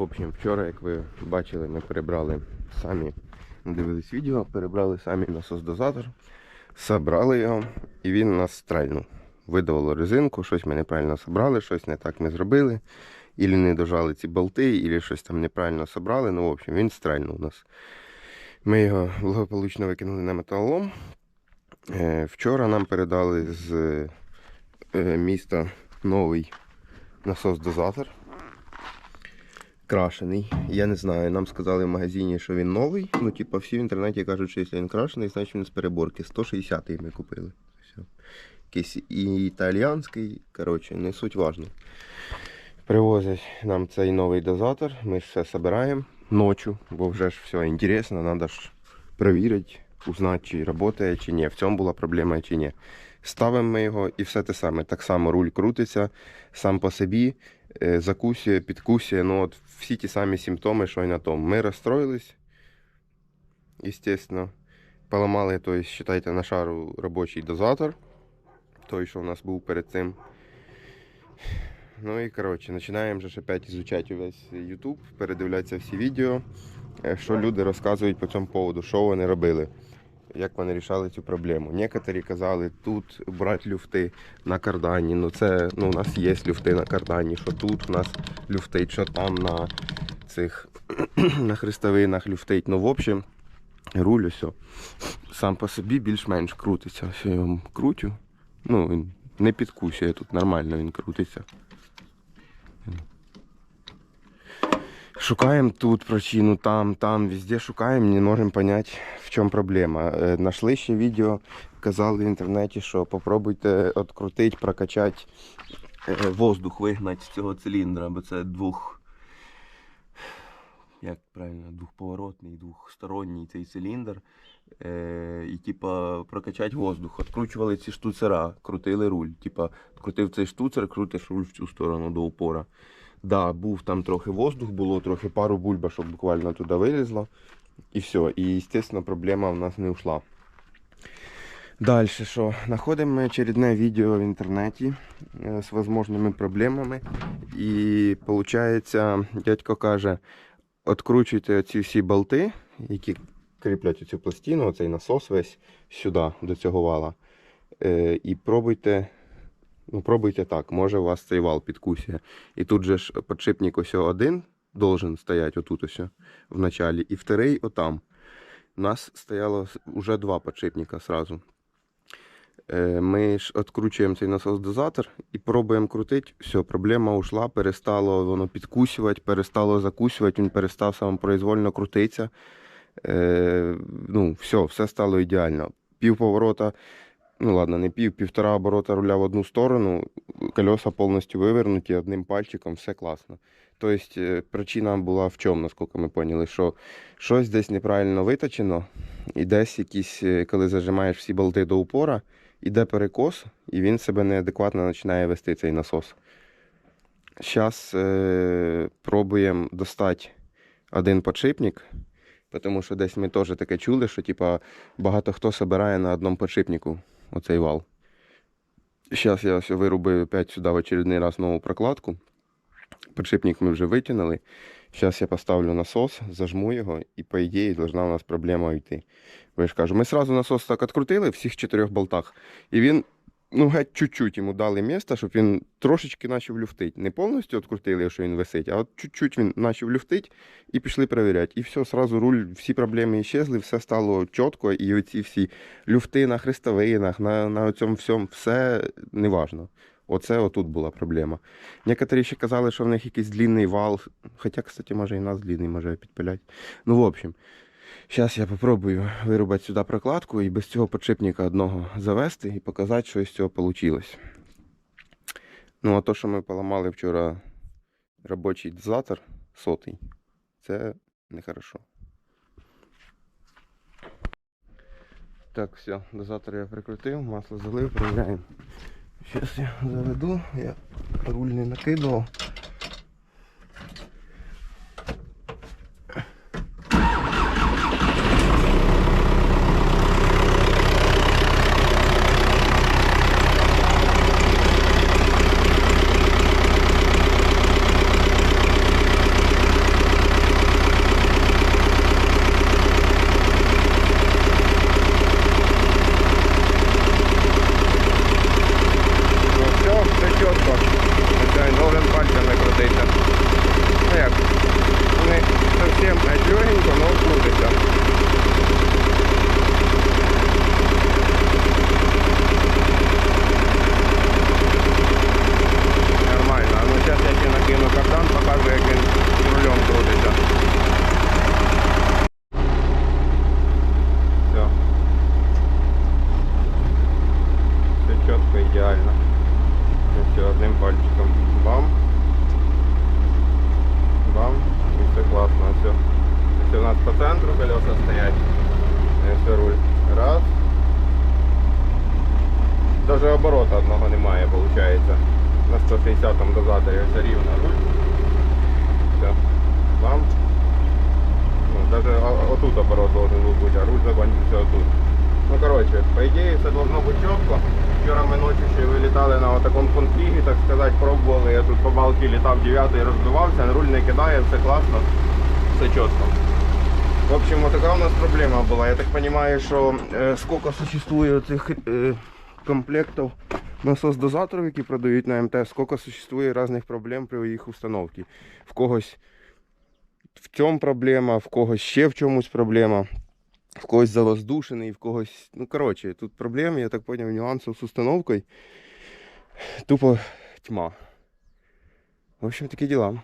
Общем, вчора, як ви бачили, ми перебрали самі, дивились відео, перебрали самі насос-дозатор, забрали його і він нас стрельнув. Видавало резинку, щось ми неправильно собрали, щось не так ми зробили. Ілі не дожали ці болти, ілі щось там неправильно собрали. Ну, в общем, він стрельнув у нас. Ми його благополучно викинули на металолом. Е, Вчора нам передали з е, міста новий насос-дозатор. Крашений. Я не знаю. Нам сказали в магазині, що він новий. Ну, типу, всі в інтернеті кажуть, що якщо він крашений, значить він з переборки. 160-й ми купили. Все. Якийсь і італіянський, коротше, не суть важно. Привозять нам цей новий дозатор. Ми ж все збираємо ночі, бо вже ж все інтересно, треба ж перевірити, узнати, чи працює, чи ні. В цьому була проблема, чи ні. Ставимо ми його і все те саме. Так само руль крутиться сам по собі, е, закусує, підкусує. Ну, от всі ті самі симптоми, що й на тому. Ми розстроїлись, естественно. Поламали, то есть, считайте, на шару робочий дозатор. Той, що у нас був перед цим. Ну і коротше, починаємо же ж опять изучати весь YouTube, передивлятися всі відео, е, що люди розказують по цьому поводу, що вони робили, як вони рішали цю проблему. Некоторі казали, тут брати люфти на кардані. Ну це ну, у нас є люфти на кардані, що тут у нас люфтить, що там на цих на хрестовинах люфтить. Ну, в общем, руль все. Сам по собі більш-менш крутиться. Ось я його крутю. Ну, він не підкусує тут, нормально він крутиться. Шукаємо тут причину, там, там, везде шукаємо, не можемо понять, в чому проблема. Е, Нашли ще відео, казали в інтернеті, що попробуйте відкрутити, прокачати е, воздух, вигнати з цього циліндра, бо це двох. Як правильно, двохповоротний, двохсторонній цей циліндр. Е, і типа прокачати воздух. Откручували ці штуцера, крутили руль. Типа, крутив цей штуцер, крутиш руль в цю сторону до упора. Да, був там трохи воздух, було трохи пару бульбашок буквально туди вилізло. І все. І, звісно, проблема в нас не ушла. Далі що? Знаходимо ми відео в інтернеті е, з возможними проблемами. І виходить, дядько каже, відкручуйте оці всі болти, які кріплять цю пластину, оцей насос весь сюди, до цього вала. Е, і пробуйте Ну, пробуйте так, може у вас цей вал підкусує. І тут же ж подшипник ось один должен стояти отут ось в началі, і вторий отам. У нас стояло вже два подшипника сразу. Е, Ми ж відкручуємо цей насос-дозатор і пробуємо крутити. Все, проблема ушла, перестало воно підкусувати, перестало закусувати, він перестав самопроизвольно крутитися. Е, Ну, все, все стало ідеально. Пів поворота ну ладно, не пів, півтора оборота руля в одну сторону, колеса повністю вивернуті одним пальчиком, все класно. Тобто е, причина була в чому, наскільки ми поняли, що щось десь неправильно виточено, і десь якісь, е, коли зажимаєш всі болти до упора, іде перекос, і він себе неадекватно починає вести цей насос. Зараз е, пробуємо достати один подшипник, тому що десь ми теж таке чули, що типа, багато хто збирає на одному подшипнику оцей вал. Зараз я все вирубив опять сюди в очередний раз нову прокладку. Подшипник ми вже витягнули. Зараз я поставлю насос, зажму його і, по ідеї, должна у нас проблема йти. Ви ж кажу, ми одразу насос так відкрутили в всіх чотирьох болтах. І він, ну, геть чуть-чуть йому дали місце, щоб він трошечки почав люфтити. Не повністю відкрутили, що він висить, а от чуть-чуть він почав люфтити і пішли перевіряти. І все, сразу руль, всі проблеми ісчезли, все стало чітко, і оці всі люфти на хрестовинах, на, на цьому всьому, все неважно. Оце отут була проблема. Некоторі ще казали, що в них якийсь длинний вал. Хоча, кстати, може і нас длинний, може підпилять. Ну, в общем, зараз я попробую вирубати сюди прокладку і без цього подшипника одного завести і показати, що з цього вийшло. Ну, а то, що ми поламали вчора робочий дозатор сотий, це нехорошо. Так, все, дозатор я прикрутив, масло залив, перевіряємо. Зараз я заведу, я руль не накидував. Навіть оборота одного немає, виходить. На 160 дозаторі ось рівно руль. Все. Вам. Ну, даже отут оборот должен бути, а руль закончився отут. Ну коротше, по ідеї все должно бути чітко. Вчора ми ночі ще вилітали на такому конфігі, так сказати, пробували. Я тут по балки літав 9 розбивався, руль не кидає, все класно, все чітко. В общем, вот така у нас проблема була. Я так розумію, що е, скільки существує цих е, комплектів насос-дозаторів, які продають на МТ, скільки существує різних проблем при їх установці. В когось в цьому проблема, в когось ще в чомусь проблема, в когось завоздушений, в когось. Ну, коротше, тут проблеми, я так зрозумів, нюансів з установкою. Тупо тьма. В общем, такі діла.